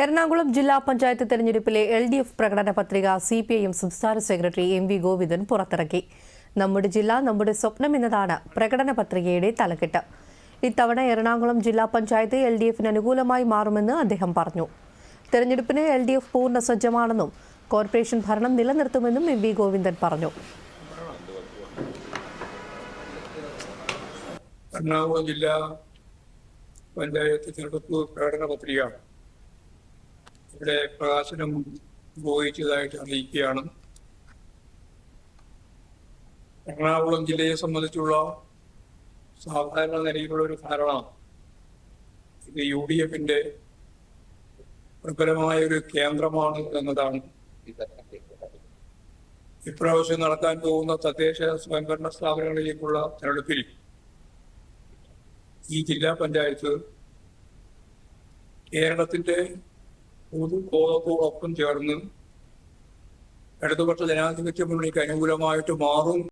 എറണാകുളം ജില്ലാ പഞ്ചായത്ത് തെരഞ്ഞെടുപ്പിലെ L D F പ്രകടന പത്രിക സി പി ഐ എം സംസ്ഥാന സെക്രട്ടറി എം വി ഗോവിന്ദൻ പുറത്തിറക്കി. നമ്മുടെ ജില്ല നമ്മുടെ സ്വപ്നം എന്നതാണ് പ്രകടന പത്രികയുടെ തലക്കെട്ട്. ഇത്തവണ എറണാകുളം ജില്ലാ പഞ്ചായത്ത് എൽ ഡി എഫിന് അനുകൂലമായി മാറുമെന്ന് അദ്ദേഹം പറഞ്ഞു. തെരഞ്ഞെടുപ്പിന് എൽ ഡി എഫ് പൂർണ സജ്ജമാണെന്നും കോർപ്പറേഷൻ ഭരണം നിലനിർത്തുമെന്നും എം വി ഗോവിന്ദൻ പറഞ്ഞു. എറണാകുളം ജില്ലാ പഞ്ചായത്ത് തിരഞ്ഞെടുപ്പ് പ്രകടന പത്രിക ഇവിടെ പ്രകാശനം ഉപയോഗിച്ചതായിട്ട് അറിയിക്കുകയാണ്. എറണാകുളം ജില്ലയെ സംബന്ധിച്ചുള്ള സാധാരണ നിലയിലുള്ള ഒരു ധാരണ. ഇത് യു ഡി എഫിന്റെ പ്രബലമായ ഒരു കേന്ദ്രമാണ് എന്നതാണ്. ഇപ്രാവശ്യം നടത്താൻ പോകുന്ന തദ്ദേശ സ്വയംഭരണ സ്ഥാപനങ്ങളിലേക്കുള്ള തെരഞ്ഞെടുപ്പിൽ ഈ ജില്ലാ പഞ്ചായത്ത് കേരളത്തിന്റെ പൊതുബോധത്തോടൊപ്പം ചേർന്ന് ഇടതുപക്ഷ ജനാധിപത്യ മുന്നണിക്ക് അനുകൂലമായിട്ട് മാറും.